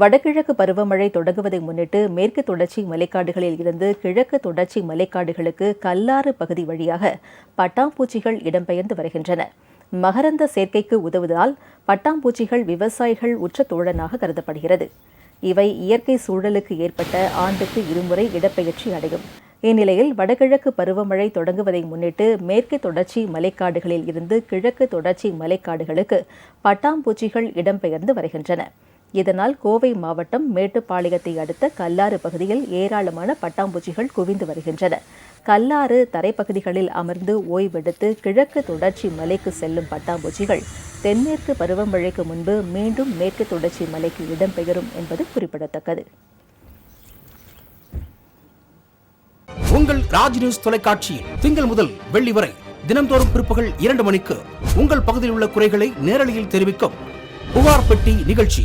வடகிழக்கு பருவமழை தொடங்குவதை முன்னிட்டு மேற்கு தொடர்ச்சி மலைக்காடுகளில் இருந்து கிழக்கு தொடர்ச்சி மலைக்காடுகளுக்கு கல்லாறு பகுதி வழியாக பட்டாம்பூச்சிகள் இடம்பெயர்ந்து வருகின்றன. மகரந்த சேர்க்கைக்கு உதவுவதால் பட்டாம்பூச்சிகள் விவசாயிகள் உற்ற தோழனாக கருதப்படுகிறது. இவை இயற்கை சூழலுக்கு ஏற்பட்ட ஆண்டுக்கு இருமுறை இடப்பெயர்ச்சி அடையும். இந்நிலையில் வடகிழக்கு பருவமழை தொடங்குவதை முன்னிட்டு மேற்கு தொடர்ச்சி மலைக்காடுகளில் இருந்து கிழக்கு தொடர்ச்சி மலைக்காடுகளுக்கு பட்டாம்பூச்சிகள் இடம்பெயர்ந்து வருகின்றன. இதனால் கோவை மாவட்டம் மேட்டுப்பாளையத்தை அடுத்த கல்லாறு பகுதியில் ஏராளமான பட்டாம்பூச்சிகள் குவிந்து வருகின்றன. கல்லாறு தரைப்பகுதிகளில் அமர்ந்து ஓய்வெடுத்து கிழக்கு தொடர்ச்சி மலைக்கு செல்லும் பட்டாம்பூச்சிகள் தென்மேற்கு பருவமழைக்கு முன்பு மீண்டும் மேற்கு தொடர்ச்சி மலைக்கு இடம்பெயரும் என்பது குறிப்பிடத்தக்கது. உங்கள் ராஜ் நியூஸ் தொலைக்காட்சியில் திங்கள் முதல் வெள்ளி வரை தினந்தோறும் பிற்பகல் இரண்டு மணிக்கு உங்கள் பகுதியில் உள்ள குறைகளை நேரலையில் தெரிவிக்கும் புகார் பெட்டி நிகழ்ச்சி.